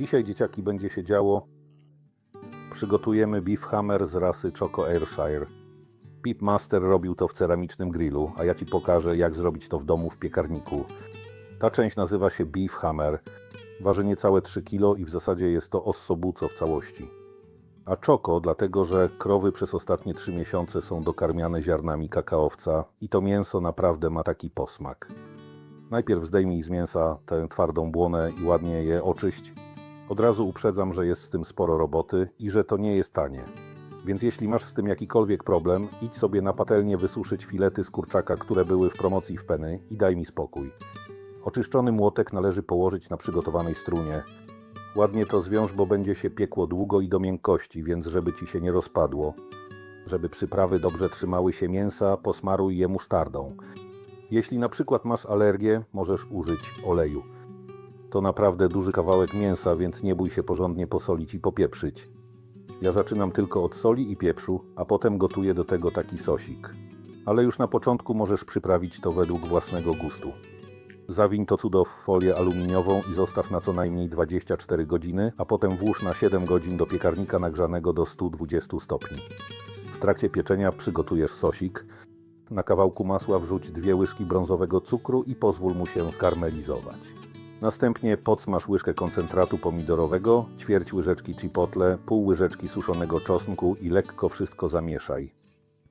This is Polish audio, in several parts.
Dzisiaj, dzieciaki, będzie się działo. Przygotujemy beef hammer z rasy Choco Ayrshire. Pip Master robił to w ceramicznym grillu, a ja Ci pokażę, jak zrobić to w domu w piekarniku. Ta część nazywa się beef hammer. Waży niecałe 3 kg i w zasadzie jest to ossobuco w całości. A czoko, dlatego że krowy przez ostatnie 3 miesiące są dokarmiane ziarnami kakaowca i to mięso naprawdę ma taki posmak. Najpierw zdejmij z mięsa tę twardą błonę i ładnie je oczyść. Od razu uprzedzam, że jest z tym sporo roboty i że to nie jest tanie. Więc jeśli masz z tym jakikolwiek problem, idź sobie na patelnię wysuszyć filety z kurczaka, które były w promocji w Penny i daj mi spokój. Oczyszczony młotek należy położyć na przygotowanej strunie. Ładnie to zwiąż, bo będzie się piekło długo i do miękkości, więc żeby ci się nie rozpadło. Żeby przyprawy dobrze trzymały się mięsa, posmaruj je musztardą. Jeśli na przykład masz alergię, możesz użyć oleju. To naprawdę duży kawałek mięsa, więc nie bój się porządnie posolić i popieprzyć. Ja zaczynam tylko od soli i pieprzu, a potem gotuję do tego taki sosik. Ale już na początku możesz przyprawić to według własnego gustu. Zawiń to cudo w folię aluminiową i zostaw na co najmniej 24 godziny, a potem włóż na 7 godzin do piekarnika nagrzanego do 120 stopni. W trakcie pieczenia przygotujesz sosik. Na kawałku masła wrzuć dwie łyżki brązowego cukru i pozwól mu się skarmelizować. Następnie podsmaż łyżkę koncentratu pomidorowego, ćwierć łyżeczki chipotle, pół łyżeczki suszonego czosnku i lekko wszystko zamieszaj.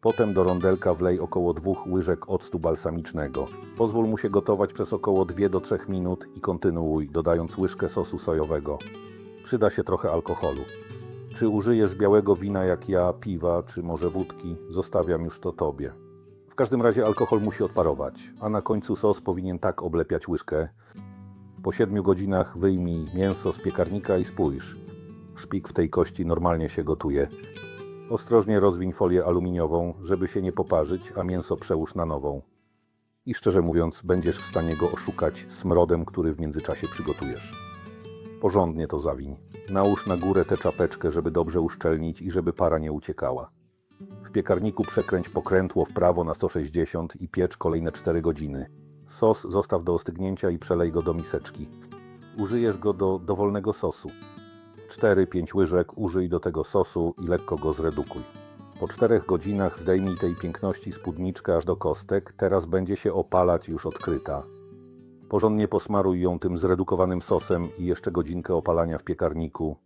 Potem do rondelka wlej około 2 łyżek octu balsamicznego. Pozwól mu się gotować przez około 2 do 3 minut i kontynuuj, dodając łyżkę sosu sojowego. Przyda się trochę alkoholu. Czy użyjesz białego wina jak ja, piwa, czy może wódki? Zostawiam już to tobie. W każdym razie alkohol musi odparować, a na końcu sos powinien tak oblepiać łyżkę. Po 7 godzinach wyjmij mięso z piekarnika i spójrz. Szpik w tej kości normalnie się gotuje. Ostrożnie rozwiń folię aluminiową, żeby się nie poparzyć, a mięso przełóż na nową. I szczerze mówiąc, będziesz w stanie go oszukać smrodem, który w międzyczasie przygotujesz. Porządnie to zawiń. Nałóż na górę tę czapeczkę, żeby dobrze uszczelnić i żeby para nie uciekała. W piekarniku przekręć pokrętło w prawo na 160 i piecz kolejne 4 godziny. Sos zostaw do ostygnięcia i przelej go do miseczki. Użyjesz go do dowolnego sosu. 4-5 łyżek użyj do tego sosu i lekko go zredukuj. Po 4 godzinach zdejmij tej piękności spódniczkę aż do kostek, teraz będzie się opalać już odkryta. Porządnie posmaruj ją tym zredukowanym sosem i jeszcze godzinkę opalania w piekarniku.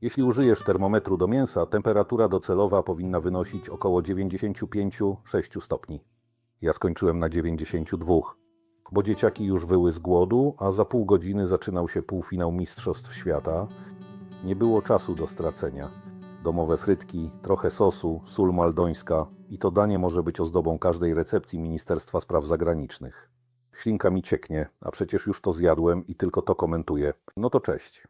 Jeśli użyjesz termometru do mięsa, temperatura docelowa powinna wynosić około 95-6 stopni. Ja skończyłem na 92, bo dzieciaki już wyły z głodu, a za pół godziny zaczynał się półfinał Mistrzostw Świata. Nie było czasu do stracenia. Domowe frytki, trochę sosu, sól maldońska i to danie może być ozdobą każdej recepcji Ministerstwa Spraw Zagranicznych. Ślinka mi cieknie, a przecież już to zjadłem i tylko to komentuję. No to cześć.